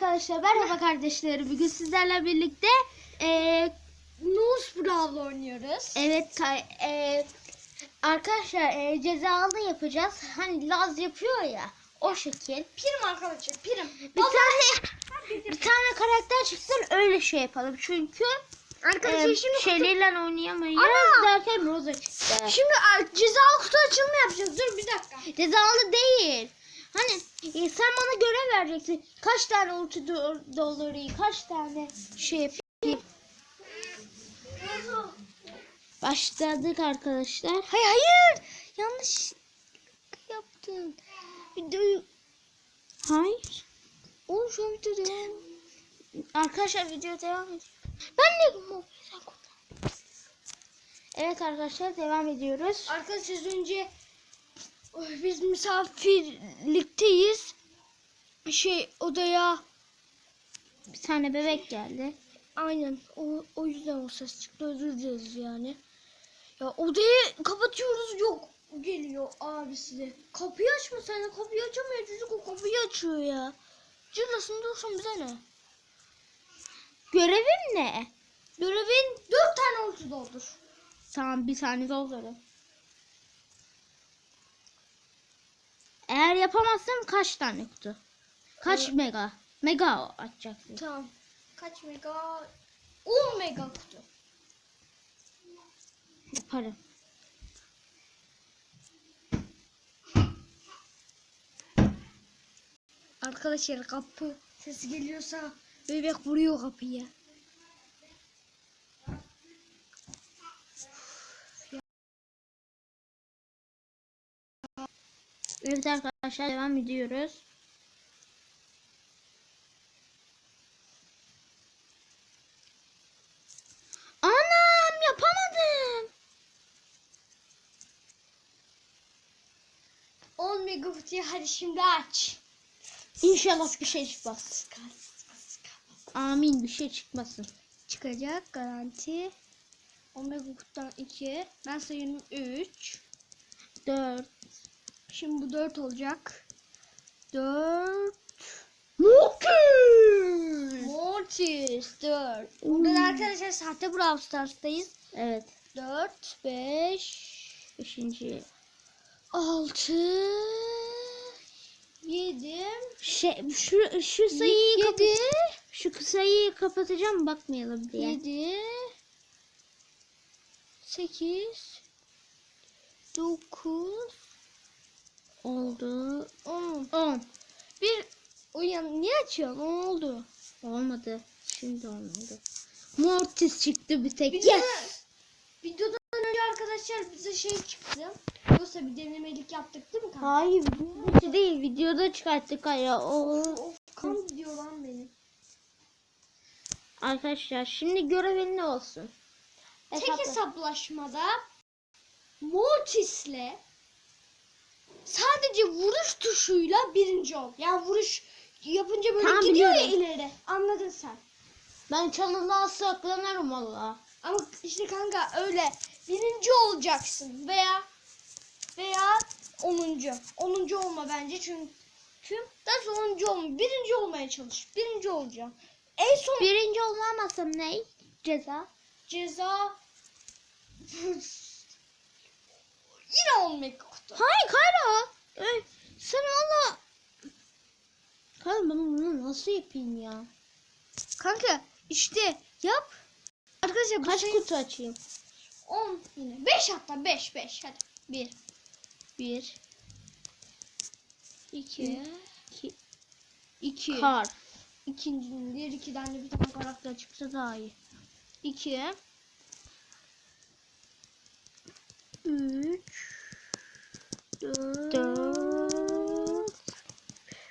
arkadaşlar merhaba kardeşlerim. Bugün sizlerle birlikte eee Nose Brawl oynuyoruz. evet eee, arkadaşlar eee, cezalı yapacağız. Hani Laz yapıyor ya o şekil. Prim arkadaşlar prim. Bir tane bir tane karakter çıksın öyle şey yapalım. Çünkü Arkadaşlar eee, şimdi kutu- şeylerle oynayamayız Ana! derken Rosa çıktı. Şimdi cezalı kutu açılımı yapacağız. Dur bir dakika. Cezalı değil. Hani e, sen bana görev vereceksin. Kaç tane ulti do- doları, kaç tane şey yapayım. Başladık arkadaşlar. Hayır hayır. Yanlış yaptın. Videoyu... Hayır. Oğlum şu an video devam. Arkadaşlar video devam ediyor. Ben kurtar. Evet arkadaşlar devam ediyoruz. Arkadaşlar önce biz misafirlikteyiz. Şey odaya Bir tane bebek geldi. aynen o, o yüzden o ses çıktı özür dileriz yani. Ya odayı kapatıyoruz yok geliyor abisi de. Kapıyı açma sen de kapıyı açamıyor çocuk o kapıyı açıyor ya. Cırlasın dursun bize ne? Görevim ne? Görevin dört tane ulti doldur. Tamam bir tane doldurun. Eğer yapamazsam kaç tane kutu? Kaç Ee, mega? Mega açacaksın. Tamam. Kaç mega? 10 mega kutu. Yaparım. Arkadaşlar kapı sesi geliyorsa bebek vuruyor kapıya. Evet arkadaşlar devam ediyoruz. Anam yapamadım. 10 mega kutuyu hadi şimdi aç. İnşallah bir şey çıkmaz. Amin bir şey çıkmasın. Çıkacak garanti. 10 mega kutudan 2. Ben sayıyorum 3. 4 Şimdi bu 4 olacak. 4. Mortis. Mortis 4. Burada da arkadaşlar sahte Brawl Stars'tayız. Evet. 4, 5, Beşinci. 6, 7, Şey, şu, şu sayıyı kapa- 7, şu sayıyı kapatacağım bakmayalım diye. 7, 8, 9, Oldu. 10. 10. Bir uyan niye açıyorsun? Ne oldu? Olmadı. Şimdi olmadı. Mortis çıktı bir tek. Videoda, Yes. videodan önce arkadaşlar bize şey çıktı. Yoksa bir denemelik yaptık değil mi kanka? Hayır videoda değil videoda çıkarttık ya. O. Of kan gidiyor lan benim. Arkadaşlar şimdi görevin ne olsun? Tek Hesapla. hesaplaşmada Mortis'le sadece vuruş tuşuyla birinci ol. Yani vuruş yapınca böyle Tamam, gidiyor ya biliyorum. ileri. Anladın sen. Ben kanala saklanırım valla. Ama işte kanka öyle birinci olacaksın veya veya onuncu. Onuncu olma bence çünkü daha sonuncu olma. Birinci olmaya çalış. Birinci olacağım. En son Birinci olamazsam ne? Ceza. ceza yine 10 mega kutu. Hayır Kayra. Ey, sen valla. Kayra ben bunu nasıl yapayım ya? Kanka işte yap. Arkadaşlar Kaç sayı kutu açayım? 10 yine. 5 hatta 5 5 hadi. 1 Bir. 2 iki, 2 Kar. İkinci diğer ikiden de bir tane karakter çıksa daha iyi. 2 3 4 Dört.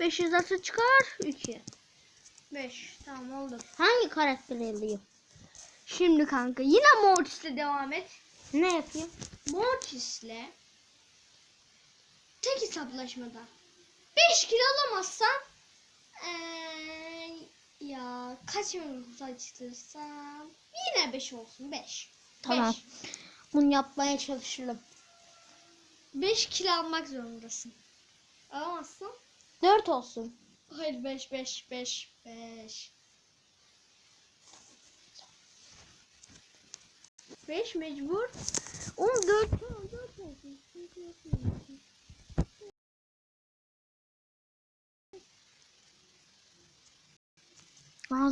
500 atı çıkar. 2 5 tamam oldu. Hangi karakteri alayım? Şimdi kanka yine Mortis'le devam et. Ne yapayım? Mortis'le tek hesaplaşmada 5 kilo alamazsan eee, ya kaç mevcut açtırsam yine 5 olsun 5. Tamam. Bunu yapmaya çalışırım. 5 kilo almak zorundasın. Alamazsın. 4 olsun. Hayır 5 5 5 5. 5 mecbur. 14 tamam 4 olsun.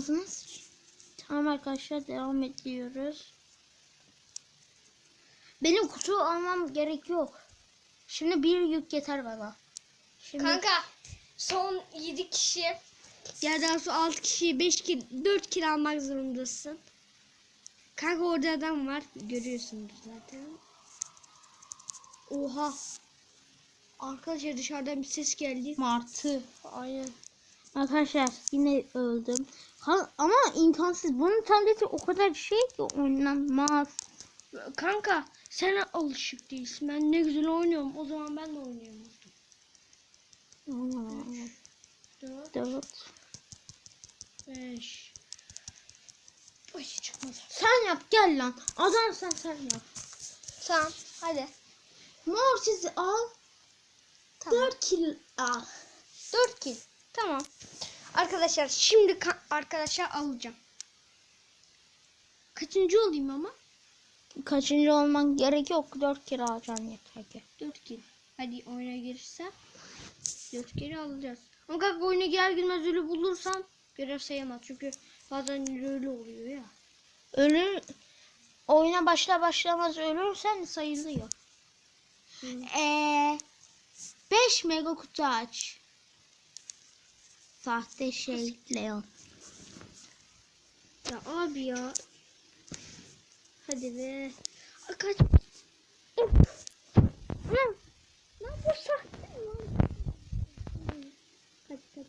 Sıç. Tamam arkadaşlar devam ediyoruz. Benim kutu almam gerek yok. Şimdi bir yük yeter bana. Şimdi Kanka son 7 kişi ya daha sonra 6 kişi 5 kil 4 kilo almak zorundasın. Kanka orada adam var görüyorsunuz zaten. Oha. Arkadaşlar dışarıdan bir ses geldi. martı. Aynen. Arkadaşlar yine öldüm. Ha, ama imkansız. Bunun tableti o kadar şey ki oynanmaz. Kanka sen alışık değilsin. Ben ne güzel oynuyorum. O zaman ben de. Hmm, 4 Dört. 5 Ay çıkmadı. Sen yap gel lan. Adam sen sen yap. Tamam hadi. Mor sizi al. Tamam. 4 kil al. 4 kill. Tamam. Arkadaşlar şimdi ka- arkadaşlar alacağım. Kaçıncı olayım ama? Kaçıncı olman gerek yok. 4 kil alacaksın yeter ki. 4 kill. Hadi oyuna girsem 4 kill alacağız. Ama kanka oyuna girer girmez ölü bulursam görev sayamaz. Çünkü bazen öyle oluyor ya. Ölür oyuna başla başlamaz ölürsen sayılıyor. Eee 5 mega kutu aç. Sahte şey Leon. Ya abi ya. Hadi be. Kaç. Bu sahte lan. Hadi hadi.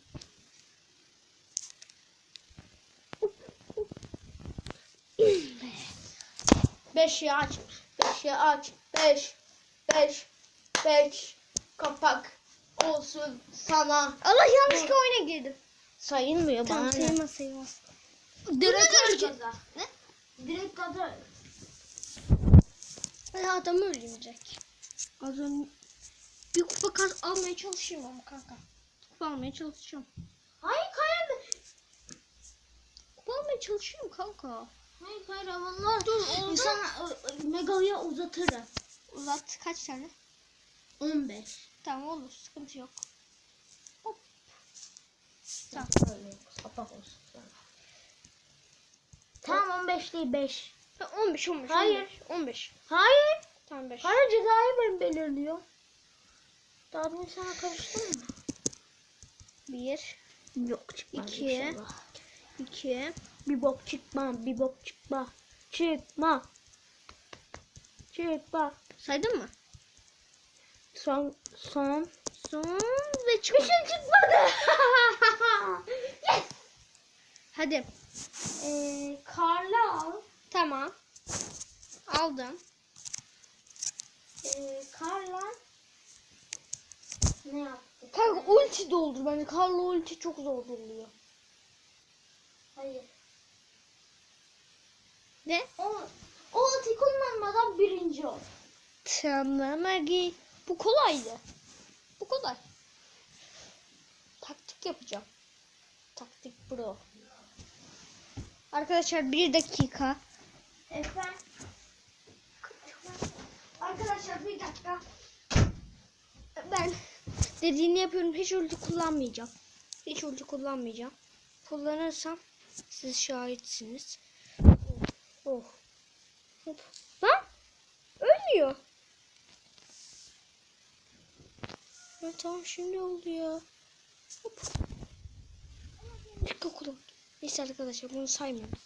Beşi aç. Beşi aç. Beş. Beş. Beş. Kapak olsun sana. Allah yanlışlıkla oyuna girdim. Sayılmıyor Tamam bana. ne? sayılmaz sayılmaz. Direkt Direkt. Ne? Direkt gaza. Hadi adam öldürecek. Az önce bir kupa kaz almaya çalışayım ama kanka. Kupa almaya çalışacağım. Hayır kayar Kupa almaya çalışıyorum kanka. Hayır hayır ama Dur oldu. sana ı, ı, mega'ya uzatırım. Uzat kaç tane? 15. Tamam olur sıkıntı yok. Hop. Tamam. Kapak olsun. Tamam 15 değil 5. Ha, 15 15. Hayır. 15. Hayır. Tamam 5. Hayır cezayı ben belirliyor. Daha demin sana karıştın mı? 1 Yok çıkmaz İki. inşallah. 2 Bir bok çıkma, bir bok çıkma. Çıkma. Çıkma. Saydın mı? Son, son. Son ve çık. Bir şey çıkmadı. yes. Hadi. Ee, karlı al. Tamam. Aldım. Ee, karla ne yaptık? Kanka ulti doldur. Bence Karla ulti çok zor oluyor. Hayır. Ne? O, o ulti kullanmadan birinci ol. Tamam hadi. Bu kolaydı. Bu kolay. Taktik yapacağım. Taktik bro. Arkadaşlar bir dakika. Efendim? Arkadaşlar bir dakika. Ben dediğini yapıyorum. Hiç ulti kullanmayacağım. Hiç ulti kullanmayacağım. Kullanırsam siz şahitsiniz. Oh. Hop. Lan ölmüyor. Ha, tamam şimdi oldu ya. Hop. Dakika kullan. Neyse arkadaşlar bunu saymıyorum.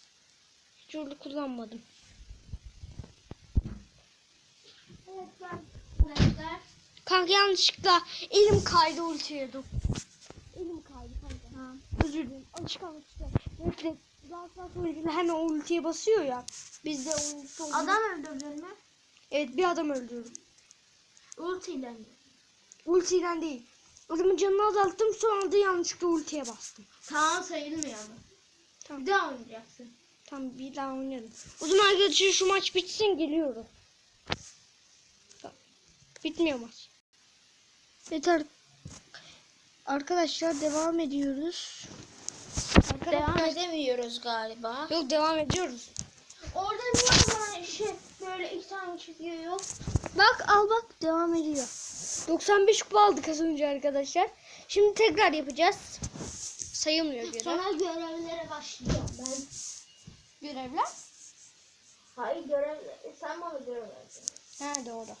Ulti kullanmadım. Evet ben. Kanka yanlışlıkla elim kaydı ulti yedim. Elim kaydı kanka. Ha. Özür dilerim. Alışkanlık işte. Daha sonra ultiyle hemen ultiye basıyor ya. Biz de ulti olduğunu- Adam öldürdün mü? Evet bir adam öldürdüm. Ultiyle mi? Ultiden değil. Adamın canını azalttım son anda yanlışlıkla ultiye bastım. Tamam sayılmıyor ama. Tamam. Bir daha oynayacaksın. Tamam bir daha oynarım. O zaman arkadaşlar şu maç bitsin geliyorum. Bitmiyor maç. Yeter. Arkadaşlar devam ediyoruz. Devam Arkadaşlar, edemiyoruz galiba. Yok devam ediyoruz. Orada niye o zaman şey böyle iki tane çıkıyor yok? Bak al bak devam ediyor. 95 kupa aldık az önce arkadaşlar. Şimdi tekrar yapacağız. Sayılmıyor göre. Sonra görevlere başlayacağım ben. Görevler? Hayır görev sen bana görev verdin. Ha doğru.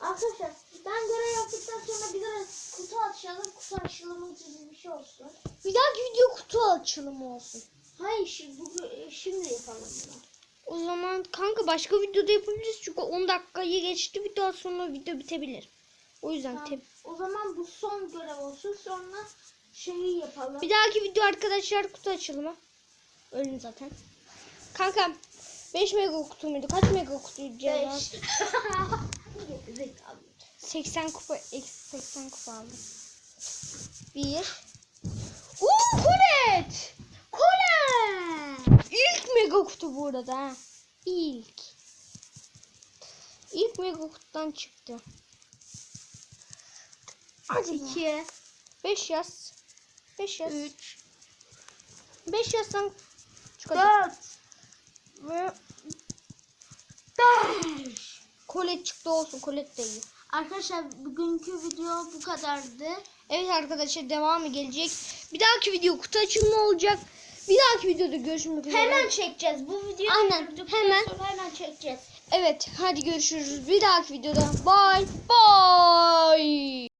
Arkadaşlar ben görev yaptıktan sonra bir de kutu açalım. Kutu açılımı gibi bir şey olsun. Bir dahaki video kutu açılımı olsun. Hayır şimdi, bu, şimdi yapalım bunu. O zaman kanka başka videoda yapabiliriz çünkü 10 dakikayı geçti bir daha sonra video bitebilir. O yüzden Tamam. O zaman bu son görev olsun. Sonra şeyi yapalım. Bir dahaki video arkadaşlar kutu açılımı. Öyle zaten. Kanka 5 mega kutu muydu? Kaç mega kutuydu? Cevap? Beş. Zekalı. 80 kupa eksi 80 kupa aldım. 1 Uuu kolet! Kolet! İlk mega kutu bu arada ha. İlk. İlk mega kutudan çıktı. Hadi 2 5 yaz. 5 yaz. 3 5 yazsan 4 Ve 5 kolet çıktı olsun. Kolet de iyi. Arkadaşlar bugünkü video bu kadardı. Evet arkadaşlar devamı gelecek. Bir dahaki video kutu açılımı olacak. Bir dahaki videoda görüşmek üzere. Hemen çekeceğiz. Bu videoyu Aynen, hemen. hemen çekeceğiz. Evet hadi görüşürüz. Bir dahaki videoda. Bye. Bye.